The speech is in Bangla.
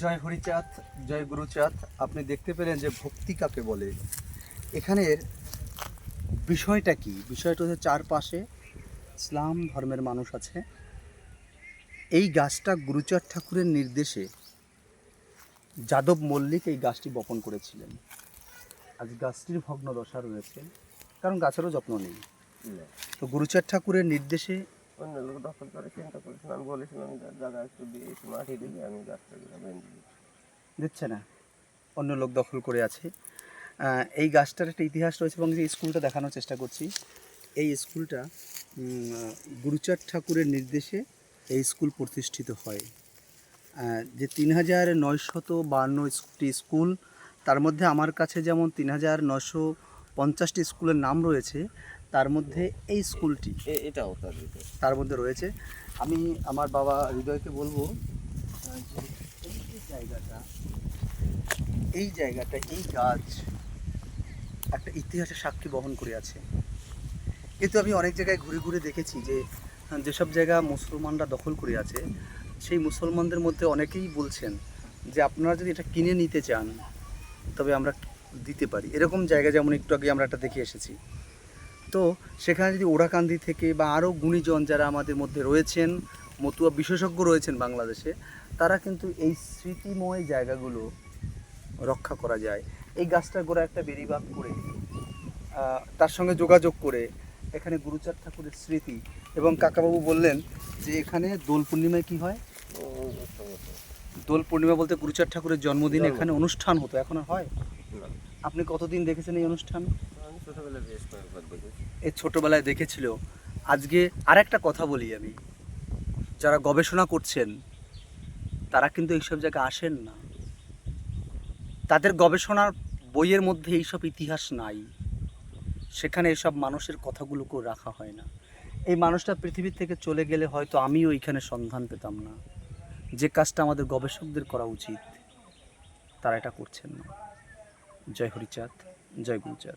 জয় হরিচাঁদ, জয় গুরুচাঁদ। আপনি দেখতে পেলেন যে ভক্তি কাকে বলে। এখানের বিষয়টা কি? বিষয়টা হচ্ছে চারপাশে ইসলাম ধর্মের মানুষ আছে। এই গাছটা গুরুচাঁদ ঠাকুরের নির্দেশে যাদব মল্লিক এই গাছটি বপন করেছিলেন। আজ গাছটির ভগ্ন দশা রয়েছে কারণ গাছেরও যত্ন নেই। তো গুরুচাঁদ ঠাকুরের নির্দেশে অন্য লোক দখল করে চিন্তা করেছিলাম আমি বলেছিলাম যে একটু দিয়ে একটু মাটি দিলে আমি গাছটা দিচ্ছে না। অন্য লোক দখল করে আছে। এই গাছটার একটা ইতিহাস রয়েছে এবং যে স্কুলটা দেখানোর চেষ্টা করছি এই স্কুলটা গুরুচাঁদ ঠাকুরের নির্দেশে এই স্কুল প্রতিষ্ঠিত হয়। যে তিন হাজার নয়শত বান্নটি স্কুল তার মধ্যে আমার কাছে যেমন তিন হাজার নশো পঞ্চাশটি স্কুলের নাম রয়েছে তার মধ্যে এই স্কুলটি এটাও তার মধ্যে রয়েছে। আমি আমার বাবা হৃদয়কে বলব যে এই জায়গাটা এই জায়গাটা এই গাছ একটা ইতিহাসের সাক্ষী বহন করে আছে। কিন্তু আমি অনেক জায়গায় ঘুরে ঘুরে দেখেছি যে যেসব জায়গা মুসলমানরা দখল করে আছে সেই মুসলমানদের মধ্যে অনেকেই বলছেন যে আপনারা যদি এটা কিনে নিতে চান, তবে আমরা দিতে পারি। এরকম জায়গা যেমন একটু আগে আমরা একটা দেখে এসেছি। তো সেখানে যদি ওরাকান্দি থেকে বা আরও গুণীজন যারা আমাদের মধ্যে রয়েছেন, মতুয়া বিশেষজ্ঞ রয়েছেন বাংলাদেশে, তারা কিন্তু এই স্মৃতিময় জায়গাগুলো রক্ষা করা যায়। এই গাছটার গোড়া একটা বেরিবাগ করে তার সঙ্গে যোগাযোগ করে এখানে গুরুচার ঠাকুরের স্মৃতি। এবং কাকাবাবু বললেন যে এখানে দোল পূর্ণিমায় কী হয়। দোল পূর্ণিমা বলতে গুরুচার ঠাকুরের জন্মদিন। এখানে অনুষ্ঠান হতো এখন আর হয়? আপনি কতদিন দেখেছেন এই অনুষ্ঠান? এই ছোটবেলায় দেখেছিল। আজকে আরেকটা কথা বলি আমি। যারা গবেষণা করছেন তারা কিন্তু এইসব জায়গায় আসেন না। তাদের গবেষণার বইয়ের মধ্যে এইসব ইতিহাস নাই। সেখানে এসব মানুষের কথাগুলোকেও রাখা হয় না। এই মানুষটা পৃথিবীর থেকে চলে গেলে হয়তো আমিও এইখানে সন্ধান পেতাম না। যে কাজটা আমাদের গবেষকদের করা উচিত তারা এটা করছেন না। জয় হরিচাঁদ জয় গুরুচাঁদ।